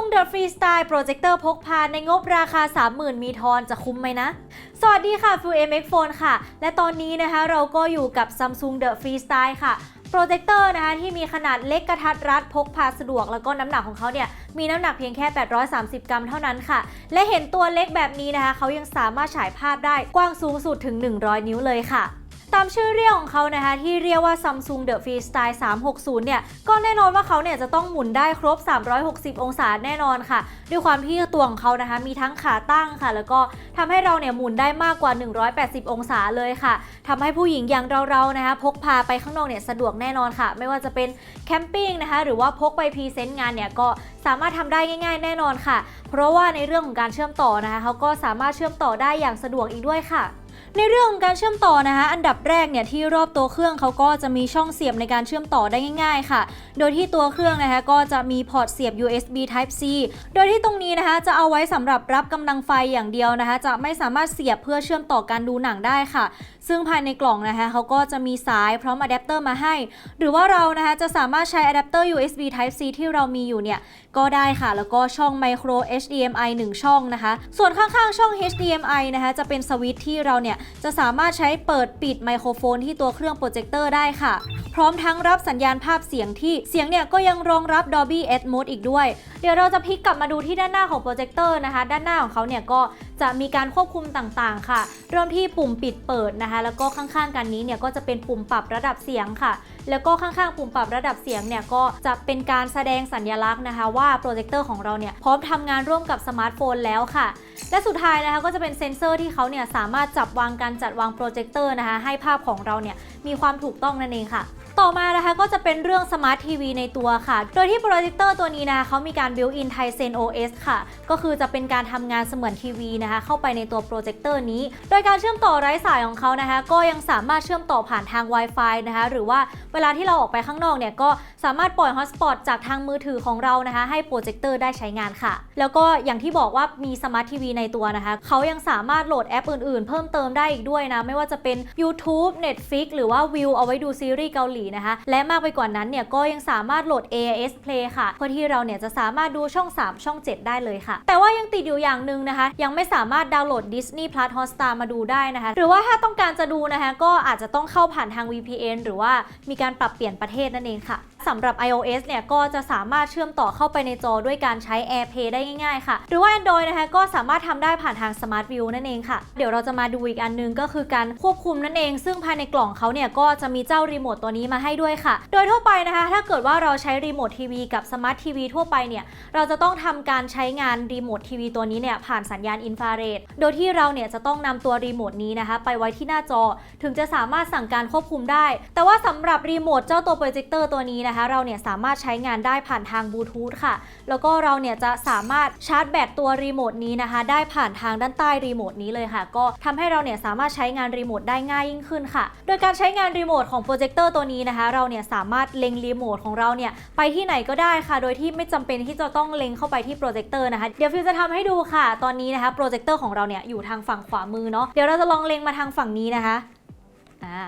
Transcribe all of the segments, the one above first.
Samsung The Freestyle Projector พกพาในงบราคา 30,000 มีทอนจะคุ้มไหมนะ สวัสดีค่ะ Full MX Phone ค่ะ และตอนนี้นะคะเราก็อยู่กับ Samsung The Freestyle ค่ะโปรเจคเตอร์นะคะที่มีขนาดเล็กกระทัดรัดพกพาสะดวก แล้วก็น้ำหนักของเขาเนี่ยมีน้ำหนักเพียงแค่ 830 กรัมเท่านั้นค่ะ และเห็นตัวเล็กแบบนี้นะคะเขายังสามารถฉายภาพได้กว้างสูงสุดถึง 100 นิ้วเลยค่ะ ตามชื่อเรียกของเขานะคะที่เรียกว่า Samsung The Freestyle 360 เนี่ย ก็แน่นอนว่าเขาเนี่ยจะต้องหมุนได้ครบ 360 องศาแน่นอนค่ะ ด้วยความที่ตัวของเขานะคะมีทั้งขาตั้งค่ะ แล้วก็ทำให้เราเนี่ยหมุนได้มากกว่า 180 องศาเลยค่ะทำให้ผู้หญิงอย่างเราๆนะคะพกพาไปข้างนอกเนี่ยสะดวกแน่นอนค่ะ ไม่ว่าจะเป็นแคมปิ้งนะคะหรือว่าพกไปพรีเซนต์งานเนี่ยก็สามารถทำได้ง่าย ๆ แน่นอนค่ะ เพราะว่าในเรื่องของการเชื่อมต่อนะคะเขาก็สามารถเชื่อมต่อได้อย่างสะดวกอีกด้วยค่ะ ในเรื่องของการเชื่อมต่อนะคะ อันดับแรกเนี่ยที่รอบตัวเครื่องเขาก็จะมีช่องเสียบในการเชื่อมต่อได้ง่าย ๆ ค่ะ โดยที่ตัวเครื่องนะคะก็จะมีพอร์ตเสียบ USB Type C โดยที่ตรงนี้นะคะจะเอาไว้สำหรับรับกำลังไฟอย่างเดียวนะคะ จะไม่สามารถเสียบเพื่อเชื่อมต่อการดูหนังได้ค่ะ ซึ่งภายในกล่องนะคะเขาก็จะมีสายพร้อมอะแดปเตอร์มาให้ หรือว่าเรานะคะจะสามารถใช้อะแดปเตอร์ USB Type C ที่เรามีอยู่เนี่ยก็ได้ค่ะ แล้วก็ช่อง Micro HDMI 1 ช่องนะคะ ส่วนข้างๆ ช่อง HDMI นะคะจะเป็นสวิตช์ที่เราเนี่ยจะสามารถใช้เปิดปิดไมโครโฟนที่ตัวเครื่องโปรเจคเตอร์ได้ค่ะ พร้อมทั้งรับสัญญาณภาพเสียงที่เสียงเนี่ยก็ยังรองรับ Dolby Atmos อีกด้วย เดี๋ยวเราจะพลิกกลับมาดูที่ด้านหน้าของโปรเจคเตอร์นะคะ ด้านหน้าของเขาเนี่ยก็ จะมีการควบคุมต่างๆ ค่ะ เริ่มที่ปุ่มปิดเปิดนะคะ แล้วก็ข้างๆ กันนี้เนี่ยก็จะเป็นปุ่มปรับระดับเสียงค่ะ แล้วก็ข้างๆ ปุ่มปรับระดับเสียงเนี่ยก็จะเป็นการแสดงสัญลักษณ์นะคะ ว่าโปรเจคเตอร์ของเราเนี่ยพร้อมทำงานร่วมกับสมาร์ทโฟนแล้วค่ะ และสุดท้ายนะคะก็จะเป็นเซ็นเซอร์ที่เขาเนี่ยสามารถจับวางการจัดวางโปรเจคเตอร์นะคะให้ภาพของเราเนี่ยมีความถูกต้องนั่นเองค่ะ ต่อมานะคะก็จะเป็นเรื่องสมาร์ททีวีในตัวค่ะ โดยที่โปรเจคเตอร์ตัวนี้นะคะเขามีการ built in Tizen OS ค่ะ ก็คือจะเป็นการทำงานเสมือนทีวีนะคะเข้าไปในตัวโปรเจคเตอร์นี้ โดยการเชื่อมต่อไร้สายของเขานะคะ ก็ยังสามารถเชื่อมต่อผ่านทาง Wi-Fi นะคะหรือว่าเวลาที่เราออกไปข้างนอกเนี่ยก็สามารถปล่อยฮอตสปอตจากทางมือถือของเรานะคะ ให้โปรเจคเตอร์ได้ใช้งานค่ะ แล้วก็อย่างที่บอกว่ามีสมาร์ททีวีในตัวนะคะเขายังสามารถโหลดแอปอื่นๆ เพิ่มเติมได้อีกด้วยนะไม่ว่าจะเป็น YouTube Netflix หรือว่า View เอาไว้ดูซีรีส์เกาหลีนะคะ และมากไปกว่านั้นเนี่ยก็ยังสามารถโหลด AIS Play ค่ะ เพื่อที่เราเนี่ยจะสามารถดูช่อง 3 ช่อง 7 ได้เลยค่ะ แต่ว่ายังติดอยู่อย่างหนึ่งนะคะ ยังไม่สามารถดาวน์โหลด Disney Plus Hotstar มาดูได้นะคะ หรือว่าถ้าต้องการจะดูนะคะ ก็อาจจะต้องเข้าผ่านทาง VPN หรือว่ามีการปรับเปลี่ยนประเทศนั่นเองค่ะสำหรับ iOS เนี่ยก็จะสามารถเชื่อมต่อเข้าไปในจอด้วยการใช้ AirPlay ได้ง่ายๆค่ะ หรือว่า Android นะคะก็สามารถทำได้ผ่านทาง Smart View นั่นเองค่ะ เดี๋ยวเราจะมาดูอีกอันนึงก็คือการควบคุมนั่นเอง ซึ่งภายในกล่องเขาเนี่ยก็จะมีเจ้ารีโมทตัวนี้มาให้ด้วยค่ะ โดยทั่วไปนะคะ ถ้าเกิดว่าเราใช้รีโมททีวีกับสมาร์ททีวีทั่วไปเนี่ย เราจะต้องทำการใช้งานรีโมททีวีตัวนี้เนี่ยผ่านสัญญาณอินฟราเรด โดยที่เราเนี่ยจะต้องนำตัวรีโมทนี้นะคะไปไว้ที่หน้าจอ ถึงจะสามารถสั่งการควบคุมได้ แต่ว่าสำหรับรีโมทเจ้าตัวโปรเจคเตอร์ตัวนี้นะคะเราเนี่ยสามารถใช้งานได้ผ่านทางบลูทูธค่ะ แล้วก็เราเนี่ยจะสามารถชาร์จแบตตัวรีโมทนี้นะคะ ได้ผ่านทางด้านใต้รีโมทนี้เลยค่ะ ก็ทำให้เราเนี่ยสามารถใช้งานรีโมทได้ง่ายยิ่งขึ้นค่ะ โดยการใช้งานรีโมทของโปรเจคเตอร์ตัวนี้นะคะ เราเนี่ยสามารถเล็งรีโมทของเราเนี่ยไปที่ไหนก็ได้ค่ะ โดยที่ไม่จำเป็นที่จะต้องเล็งเข้าไปที่โปรเจคเตอร์นะคะ เดี๋ยวฟิวจะทำให้ดูค่ะ ตอนนี้นะคะโปรเจคเตอร์ของเราเนี่ยอยู่ทางฝั่งขวามือเนาะ เดี๋ยวเราจะลองเล็งมาทางฝั่งนี้นะคะ อ่า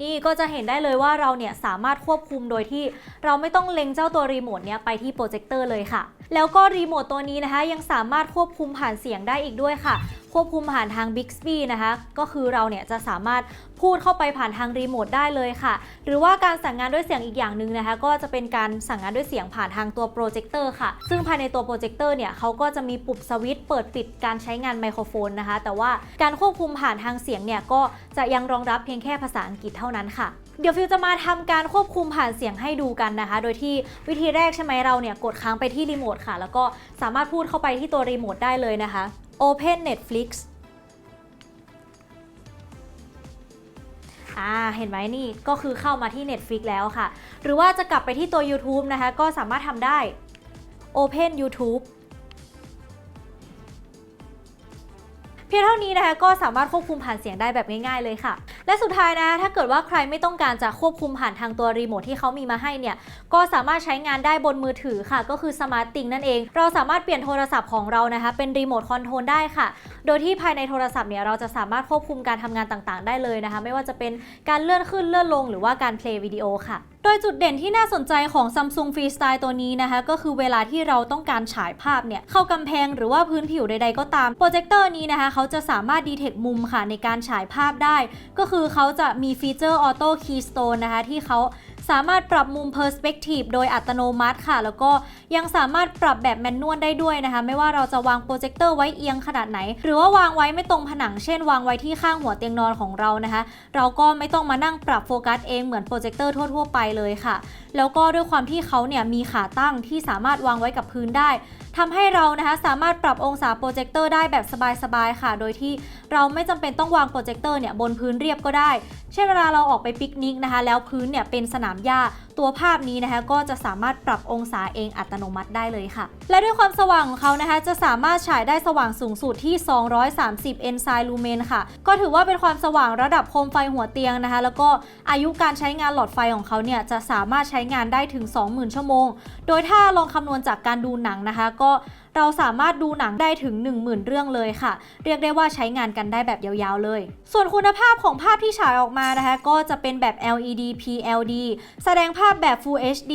นี่ก็จะเห็นได้เลยว่าเราเนี่ยสามารถควบคุมโดยที่เราไม่ต้องเล็งเจ้าตัวรีโมทเนี่ยไปที่โปรเจคเตอร์เลยค่ะ แล้วก็รีโมทตัวนี้นะคะ ยังสามารถควบคุมผ่านเสียงได้อีกด้วยค่ะ ควบคุมผ่านทาง Bixby นะคะ ก็คือเราเนี่ยจะสามารถ พูดเข้าไปผ่านทางรีโมทได้เลยค่ะ หรือว่าการสั่งงานด้วยเสียงอีกอย่างหนึ่งนะคะ ก็จะเป็นการสั่งงานด้วยเสียงผ่านทางตัวโปรเจคเตอร์ค่ะ ซึ่งภายในตัวโปรเจคเตอร์เนี่ยเขาก็จะมีปุ่มสวิตช์เปิดปิดการใช้งานไมโครโฟนนะคะ แต่ว่าการควบคุมผ่านทางเสียงเนี่ยก็จะยังรองรับเพียงแค่ภาษาอังกฤษเท่านั้นค่ะเดี๋ยวฟิวจะมาทำการควบคุมผ่านเสียงให้ดูกันนะคะ โดยที่วิธีแรกใช่ไหมเราเนี่ยกดค้างไปที่รีโมทค่ะ แล้วก็สามารถพูดเข้าไปที่ตัวรีโมทได้เลยนะคะ Open Netflix อ่าเห็นไหมนี่ก็คือเข้ามาที่ Netflix แล้วค่ะ หรือว่าจะกลับไปที่ตัว YouTube นะคะ ก็สามารถทำได้ Open YouTube เพียงเท่านี้นะคะก็สามารถควบคุมผ่านเสียงได้แบบง่ายๆเลยค่ะ และสุดท้ายนะคะถ้าเกิดว่าใครไม่ต้องการจะควบคุมผ่านทางตัวรีโมทที่เขามีมาให้เนี่ย ก็สามารถใช้งานได้บนมือถือค่ะ ก็คือสมาร์ตติงนั่นเอง เราสามารถเปลี่ยนโทรศัพท์ของเรานะคะ เป็นรีโมทคอนโทรลได้ค่ะ โดยที่ภายในโทรศัพท์เนี่ยเราจะสามารถควบคุมการทำงานต่างๆ ได้เลยนะคะ ไม่ว่าจะเป็นการเลื่อนขึ้นเลื่อนลง หรือว่าการเพลย์วิดีโอค่ะ โดยจุดเด่นที่น่าสนใจของ Samsung Freestyle ตัวนี้นะคะ ก็คือเวลาที่เราต้องการฉายภาพเนี่ย เข้ากำแพงหรือว่าพื้นผิวใดๆก็ตาม โปรเจคเตอร์นี้นะคะ เขาจะสามารถดีเทคมุมค่ะในการฉายภาพได้ ก็คือเขาจะมีฟีเจอร์ Auto Keystone นะคะที่เขา สามารถปรับมุมเพอร์สเปกทีฟโดยอัตโนมัติค่ะ แล้วก็ยังสามารถปรับแบบแมนนวลได้ด้วยนะคะ ไม่ว่าเราจะวางโปรเจคเตอร์ไว้เอียงขนาดไหน หรือว่าวางไว้ไม่ตรงผนัง เช่น วางไว้ที่ข้างหัวเตียงนอนของเรานะคะ เราก็ไม่ต้องมานั่งปรับโฟกัสเองเหมือนโปรเจคเตอร์ทั่ว ๆ ไปเลยค่ะ แล้วก็ด้วยความที่เขาเนี่ยมีขาตั้งที่สามารถวางไว้กับพื้นได้ ทำให้เรานะคะสามารถปรับองศาโปรเจคเตอร์ได้แบบสบายๆค่ะ โดยที่เราไม่จำเป็นต้องวางโปรเจคเตอร์เนี่ยบนพื้นเรียบก็ได้ เช่นเวลาเราออกไปปิกนิกนะคะ แล้วพื้นเนี่ยเป็นสนามหญ้าตัวภาพนี้นะคะก็จะสามารถปรับองศาเองอัตโนมัติได้เลยค่ะ และด้วยความสว่างของเขานะคะจะสามารถฉายได้สว่างสูงสุดที่ 230 e n s i lumen ค่ะ ก็ถือว่าเป็นความสว่างระดับโคมไฟหัวเตียงนะคะ แล้วก็อายุการใช้งานหลอดไฟของเขาเนี่ยจะสามารถใช้งานได้ถึง 20,000 ชั่วโมง โดยถ้าลองคำนวณจากการดูหนังนะคะ ก็ เราสามารถดูหนังได้ถึง 10,000 เรื่องเลยค่ะ เรียกได้ว่าใช้งานกันได้แบบยาวๆเลย ส่วนคุณภาพของภาพที่ฉายออกมานะคะ ก็จะเป็นแบบ LED PLD แสดงภาพแบบ Full HD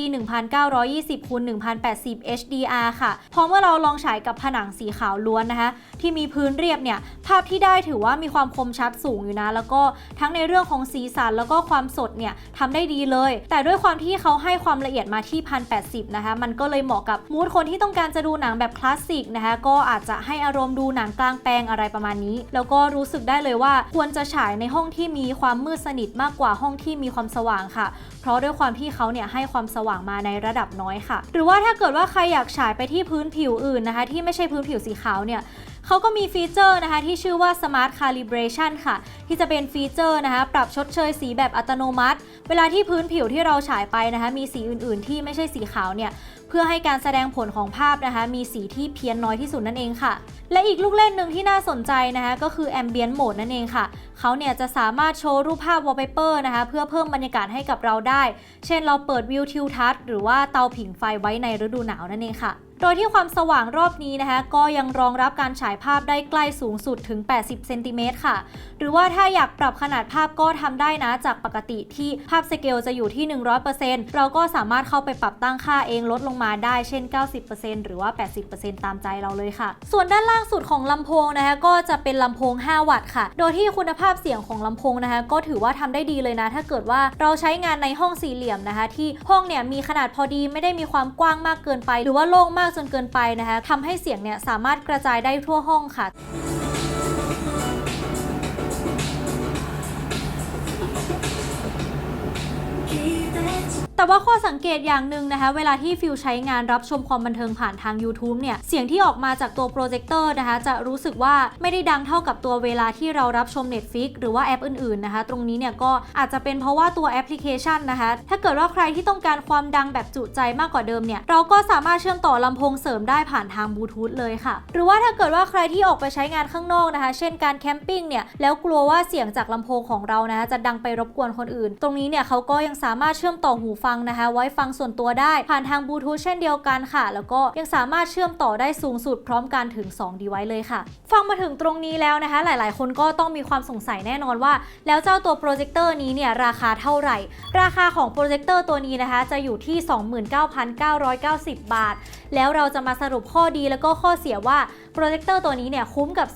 1920คูณ1080 HDR ค่ะ พอเมื่อเราลองฉายกับผนังสีขาวล้วนนะคะ ที่มีพื้นเรียบเนี่ย ภาพที่ได้ถือว่ามีความคมชัดสูงอยู่นะ แล้วก็ทั้งในเรื่องของสีสันแล้วก็ความสดเนี่ยทำได้ดีเลย แต่ด้วยความที่เขาให้ความละเอียดมาที่ 1080 นะคะ มันก็เลยเหมาะกับมูดคนที่ต้องการจะดูหนังแบบคลาสสิกนะคะก็อาจจะให้อารมณ์ดูหนังกลางแปลงอะไรประมาณนี้ แล้วก็รู้สึกได้เลยว่าควรจะฉายในห้องที่มีความมืดสนิทมากกว่าห้องที่มีความสว่างค่ะ เพราะด้วยความที่เขาเนี่ยให้ความสว่างมาในระดับน้อยค่ะ หรือว่าถ้าเกิดว่าใครอยากฉายไปที่พื้นผิวอื่นนะคะ ที่ไม่ใช่พื้นผิวสีขาวเนี่ย เขาก็มีฟีเจอร์นะคะที่ชื่อว่า Smart Calibration ค่ะ ที่จะเป็นฟีเจอร์นะคะปรับชดเชยสีแบบอัตโนมัติ เวลาที่พื้นผิวที่เราฉายไปนะคะมีสีอื่นๆ ที่ไม่ใช่สีขาวเนี่ยเพื่อให้การแสดงผลของภาพนะคะมีสีที่เพี้ยนน้อยที่สุดนั่นเองค่ะ และอีกลูกเล่นหนึ่งที่น่าสนใจนะคะก็คือ Ambient Mode นั่นเองค่ะ เขาเนี่ยจะสามารถโชว์รูปภาพ wallpaper นะคะเพื่อเพิ่มบรรยากาศให้กับเราได้ เช่นเราเปิดวิวทิวทัศน์หรือว่าเตาผิงไฟไว้ในฤดูหนาวนั่นเองค่ะ โดยที่ความสว่างรอบนี้นะคะ ก็ยังรองรับการฉายภาพได้ใกล้สูงสุดถึง 80 เซนติเมตรค่ะ หรือว่าถ้าอยากปรับขนาดภาพก็ทำได้นะจากปกติที่ภาพสเกลจะอยู่ที่ 100%เราก็สามารถเข้าไปปรับตั้งค่าเองลดลงมาได้เช่น 90%หรือว่า 80%ตามใจเราเลยค่ะ ส่วนด้านล่างสุดของลำโพงนะคะก็จะเป็นลำโพง 5 วัตต์ค่ะ โดยที่คุณภาพเสียงของลำโพงนะคะก็ถือว่าทำได้ดีเลยนะ ถ้าเกิดว่าเราใช้งานในห้องสี่เหลี่ยมนะคะ ที่ห้องเนี่ยมีขนาดพอดีไม่ได้มีความกว้างมากเกินไป หรือว่าโล่งมากจนเกินไปนะคะทำให้เสียงเนี่ยสามารถกระจายได้ทั่วห้องค่ะ แต่ว่าข้อสังเกตอย่างหนึ่งนะคะเวลาที่ฟิลใช้งานรับชมความบันเทิงผ่านทาง YouTube เนี่ยเสียงที่ออกมาจากตัวโปรเจคเตอร์นะคะจะรู้สึกว่าไม่ได้ดังเท่ากับตัวเวลาที่เรารับชม Netflix หรือว่าแอปอื่นๆนะคะตรงนี้เนี่ยก็อาจจะเป็นเพราะว่าตัวแอปพลิเคชันนะคะถ้าเกิดว่าใครที่ต้องการความดังแบบจุใจมากกว่าเดิมเนี่ยเราก็สามารถเชื่อมต่อลำโพงเสริมได้ผ่านทางบลูทูธเลยค่ะ หรือว่าถ้าเกิดว่าใครที่ออกไปใช้งานข้างนอกนะคะ เช่นการแคมปิ้งเนี่ยแล้วกลัวว่าเสียงจากลำโพงของเรานะคะจะดังไปรบกวนคนอื่น ตรงนี้เนี่ยเขาก็ยังสามารถเชื่อมต่อหูฟังังนะคะ ไว้ฟังส่วนตัวได้ ผ่านทางบลูทูธเช่นเดียวกันค่ะ แล้วก็ยังสามารถเชื่อมต่อได้สูงสุดพร้อมกันถึง 2 device เลยค่ะ ฟังมาถึงตรงนี้แล้วนะคะ หลายๆ คนก็ต้องมีความสงสัยแน่นอนว่า แล้วเจ้าตัวโปรเจคเตอร์นี้เนี่ยราคาเท่าไหร่ ราคาของโปรเจคเตอร์ตัวนี้นะคะจะอยู่ที่ 29,990 บาท แล้วเราจะมาสรุปข้อดีแล้วก็ข้อเสียว่าโปรเจคเตอร์ตัวนี้เนี่ยคุ้มกับ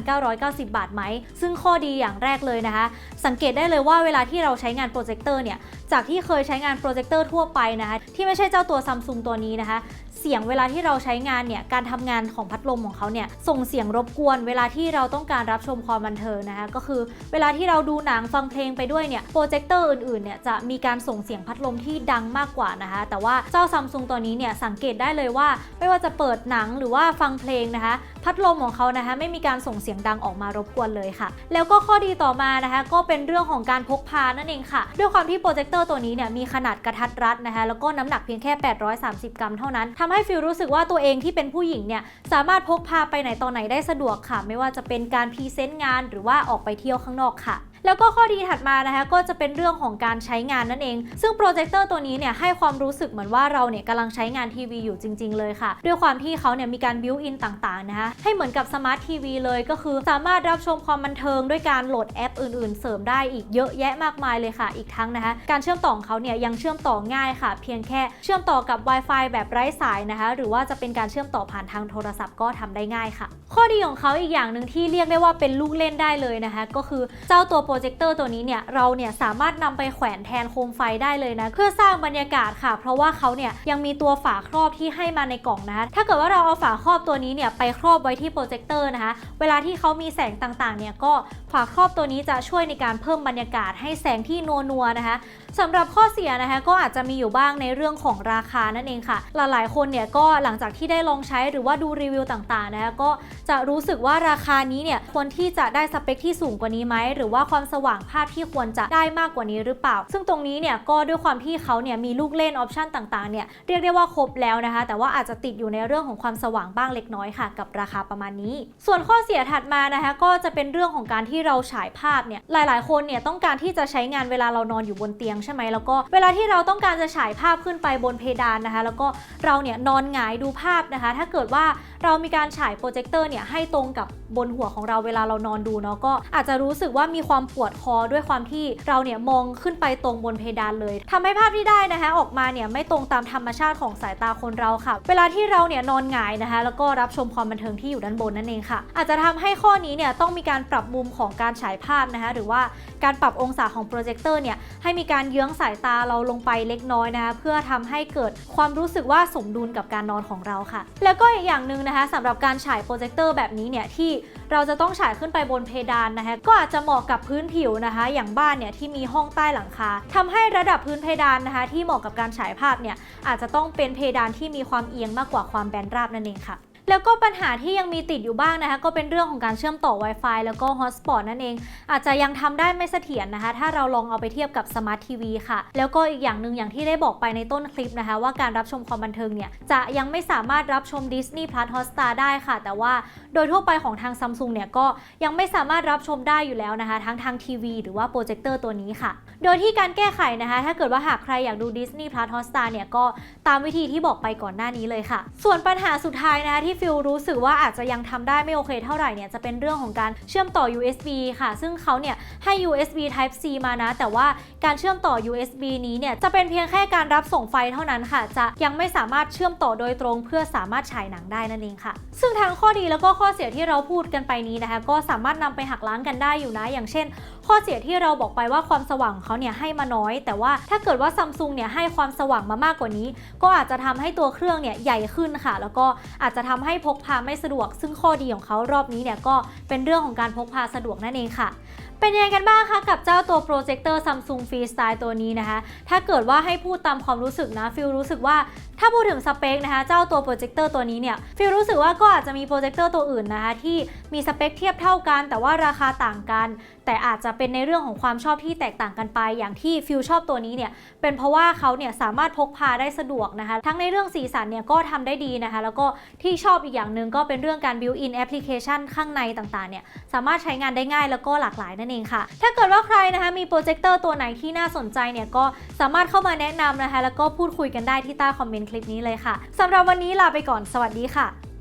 29,990 บาทไหม ซึ่งข้อดีอย่างแรกเลยนะคะ สังเกตได้เลยว่าเวลาที่เราใช้งานโปรเจคเตอร์เนี่ย จากที่เคยใช้งานโปรเจคเตอร์ทั่วไปนะคะที่ไม่ใช่เจ้าตัวซัมซุงตัวนี้นะคะเสียงเวลาที่เราใช้งานเนี่ยการทำงานของพัดลมของเขาเนี่ยส่งเสียงรบกวน เวลาที่เราต้องการรับชมความบันเทิงนะคะก็คือเวลาที่เราดูหนังฟังเพลงไปด้วยเนี่ยโปรเจคเตอร์อื่นๆเนี่ยจะมีการส่งเสียงพัดลมที่ดังมากกว่านะคะแต่ว่าเจ้าซัมซุงตัวนี้เนี่ยสังเกตได้เลยว่า ไม่ว่าจะเปิดหนังหรือว่าฟังเพลงนะคะพัดลมของเขานะคะไม่มีการส่งเสียงดังออกมารบกวนเลยค่ะ แล้วก็ข้อดีต่อมานะคะก็เป็นเรื่องของการพกพานั่นเองค่ะ ด้วยความที่โปรเจคเตอร์ตัวนี้เนี่ยมีขนาดกระทัดรัดนะคะแล้วก็น้ำหนักเพียงแค่ 830 กรัมเท่านั้นทำให้ฟิลรู้สึกว่าตัวเองที่เป็นผู้หญิงเนี่ยสามารถพกพาไปไหนต่อไหนได้สะดวกค่ะ ไม่ว่าจะเป็นการพรีเซนต์งานหรือว่าออกไปเที่ยวข้างนอกค่ะ แล้วก็ข้อดีถัดมานะคะก็จะเป็นเรื่องของการใช้งานนั่นเอง ซึ่งโปรเจคเตอร์ตัวนี้เนี่ยให้ความรู้สึกเหมือนว่าเราเนี่ยกำลังใช้งานทีวีอยู่จริง ๆ เลยค่ะ ด้วยความที่เขาเนี่ยมีการบิวอินต่างๆนะคะให้เหมือนกับสมาร์ททีวีเลยก็คือสามารถรับชมความบันเทิงด้วยการโหลดแอปอื่น ๆ เสริมได้อีกเยอะแยะมากมายเลยค่ะ อีกทั้งนะคะการเชื่อมต่อของเขาเนี่ยยังเชื่อมต่อง่ายค่ะ เพียงแค่เชื่อมต่อกับ Wi-Fi แบบไร้สายนะคะ หรือว่าจะเป็นการเชื่อมต่อผ่านทางโทรศัพท์ก็ทำได้ง่ายค่ะ ข้อดีของเขาอีกอย่างหนึ่งที่เรียกได้ว่าเป็นลูกเล่นได้เลยนะคะ ก็คือเจ้าตัวโปรเจคเตอร์ตัวนี้เนี่ยเราเนี่ยสามารถนำไปแขวนแทนโคมไฟได้เลยนะ เพื่อสร้างบรรยากาศค่ะ เพราะว่าเขาเนี่ยยังมีตัวฝาครอบที่ให้มาในกล่องนะคะถ้าเกิดว่าเราเอาฝาครอบตัวนี้เนี่ยไปครอบไว้ที่โปรเจคเตอร์นะคะ เวลาที่เขามีแสงต่างๆเนี่ยก็ฝาครอบตัวนี้จะช่วยในการเพิ่มบรรยากาศให้แสงที่นัวๆนะคะสำหรับข้อเสียนะคะก็อาจจะมีอยู่บ้างในเรื่องของราคานั่นเองค่ะ หลายๆ คนเนี่ยก็หลังจากที่ได้ลองใช้หรือว่าดูรีวิวต่างๆนะคะก็จะรู้สึกว่าราคานี้เนี่ยควรที่จะได้สเปคที่สูงกว่านี้ไหมหรือว่าความสว่างภาพที่ควรจะได้มากกว่านี้หรือเปล่า ซึ่งตรงนี้เนี่ยก็ด้วยความที่เขาเนี่ยมีลูกเล่นออปชันต่างๆเนี่ยเรียกได้ว่าครบแล้วนะคะ แต่ว่าอาจจะติดอยู่ในเรื่องของความสว่างบ้างเล็กน้อยค่ะ กับราคาประมาณนี้ ส่วนข้อเสียถัดมานะคะ ก็จะเป็นเรื่องของการที่เราฉายภาพเนี่ยหลาย ๆ คนเนี่ยต้องการที่จะใช้งานเวลาเรานอนอยู่บนเตียงใช่ไหมแล้วก็เวลาที่เราต้องการจะฉายภาพขึ้นไปบนเพดานนะคะ แล้วก็เราเนี่ยนอนหงายดูภาพนะคะ ถ้าเกิดว่าเรามีการฉายโปรเจคเตอร์เนี่ยให้ตรงกับบนหัวของเราเวลาเรานอนดูเนาะก็อาจจะรู้สึกว่ามีความปวดคอด้วยความที่เราเนี่ยมองขึ้นไปตรงบนเพดานเลยทำให้ภาพที่ได้นะคะออกมาเนี่ยไม่ตรงตามธรรมชาติของสายตาคนเราค่ะ เวลาที่เราเนี่ยนอนหงายนะคะ แล้วก็รับชมความบันเทิงที่อยู่ด้านบนนั่นเองค่ะ อาจจะทำให้ข้อนี้เนี่ยต้องมีการปรับมุมของการฉายภาพนะคะหรือว่าการปรับองศาของโปรเจคเตอร์เนี่ยให้มีการเยื้องสายตาเราลงไปเล็กน้อยนะคะเพื่อทำให้เกิดความรู้สึกว่าสมดุลกับการนอนของเราค่ะ แล้วก็อีกอย่างหนึ่งนะคะสำหรับการฉายโปรเจคเตอร์แบบนี้เนี่ยที่ เราจะต้องฉายขึ้นไปบนเพดานนะคะก็อาจจะเหมาะกับพื้นผิวนะคะ อย่างบ้านเนี่ยที่มีห้องใต้หลังคาทำให้ระดับพื้นเพดานนะคะ ที่เหมาะกับการฉายภาพเนี่ยอาจจะต้องเป็นเพดานที่มีความเอียงมากกว่าความแบนราบนั่นเองค่ะ แล้วก็ปัญหาที่ยังมีติดอยู่บ้างนะคะ ก็เป็นเรื่องของการเชื่อมต่อ Wi-Fi แล้วก็ Hotspot นั่นเอง อาจจะยังทำได้ไม่เสถียรนะคะ ถ้าเราลองเอาไปเทียบกับ Smart TV ค่ะ แล้วก็อีกอย่างหนึ่งอย่างที่ได้บอกไปในต้นคลิปนะคะ ว่าการรับชมความบันเทิงเนี่ย จะยังไม่สามารถรับชม Disney Plus Hotstar ได้ค่ะ แต่ว่าโดยทั่วไปของทาง Samsung เนี่ยก็ยังไม่สามารถรับชมได้อยู่แล้วนะคะ ทั้งทางทีวีหรือว่าโปรเจคเตอร์ตัวนี้ค่ะ โดยที่การแก้ไขนะคะ ถ้าเกิดว่าหากใครอยากดู Disney Plus Hotstar เนี่ยก็ตามวิธีที่บอกไปก่อนหน้านี้เลยค่ะ ส่วนปัญหาสุดท้ายนะคะที่ฟิลรู้สึกว่าอาจจะยังทำได้ไม่โอเคเท่าไหร่เนี่ยจะเป็นเรื่องของการเชื่อมต่อ USB ค่ะ ซึ่งเขาเนี่ยให้ USB Type C มานะ แต่ว่าการเชื่อมต่อ USB นี้เนี่ยจะเป็นเพียงแค่การรับส่งไฟเท่านั้นค่ะ จะยังไม่สามารถเชื่อมต่อโดยตรง เพื่อสามารถฉายหนังได้นั่นเองค่ะ ซึ่งทางข้อดีแล้วก็ข้อเสียที่เราพูดกันไปนี้นะคะ ก็สามารถนำไปหักล้างกันได้อยู่นะ อย่างเช่น ข้อเสียที่เราบอกไปว่าความสว่างของเขาเนี่ยให้มาน้อย แต่ว่าถ้าเกิดว่าซัมซุงเนี่ยให้ความสว่างมามากกว่านี้ ก็อาจจะทำให้ตัวเครื่องเนี่ยใหญ่ขึ้นค่ะ แล้วก็อาจจะทำให้พกพาไม่สะดวก ซึ่งข้อดีของเขารอบนี้เนี่ยก็เป็นเรื่องของการพกพาสะดวกนั่นเองค่ะ เป็นยังไงกันบ้างคะกับเจ้าตัวโปรเจคเตอร์ Samsung Freestyle ตัวนี้นะคะ ถ้าเกิดว่าให้พูดตามความรู้สึกนะฟิลรู้สึกว่าถ้าพูดถึงสเปคนะคะ เจ้าตัวโปรเจคเตอร์ตัวนี้เนี่ยฟิลรู้สึกว่าก็อาจจะมีโปรเจคเตอร์ตัวอื่นนะคะที่มีสเปคเทียบเท่ากัน แต่ว่าราคาต่างกัน แต่อาจจะเป็นในเรื่องของความชอบที่แตกต่างกันไป อย่างที่ฟิลชอบตัวนี้เนี่ยเป็นเพราะว่าเขาเนี่ยสามารถพกพาได้สะดวกนะคะ ทั้งในเรื่องสีสันเนี่ยก็ทำได้ดีนะคะ แล้วก็ที่ชอบอีกอย่างหนึ่งก็เป็นเรื่องการ built in application ข้างในต่างๆเนี่ยสามารถใช้งานได้ง่ายแล้วก็หลากหลายนั่นเองค่ะ ถ้าเกิดว่าใครนะคะมีโปรเจคเตอร์ตัวไหนที่น่าสนใจเนี่ยก็สามารถเข้ามาแนะนำนะคะ แล้วก็พูดคุยกันได้ที่ใต้คอมเมนต์คลิปนี้เลยค่ะสำหรับวันนี้ลาไปก่อนสวัสดีค่ะ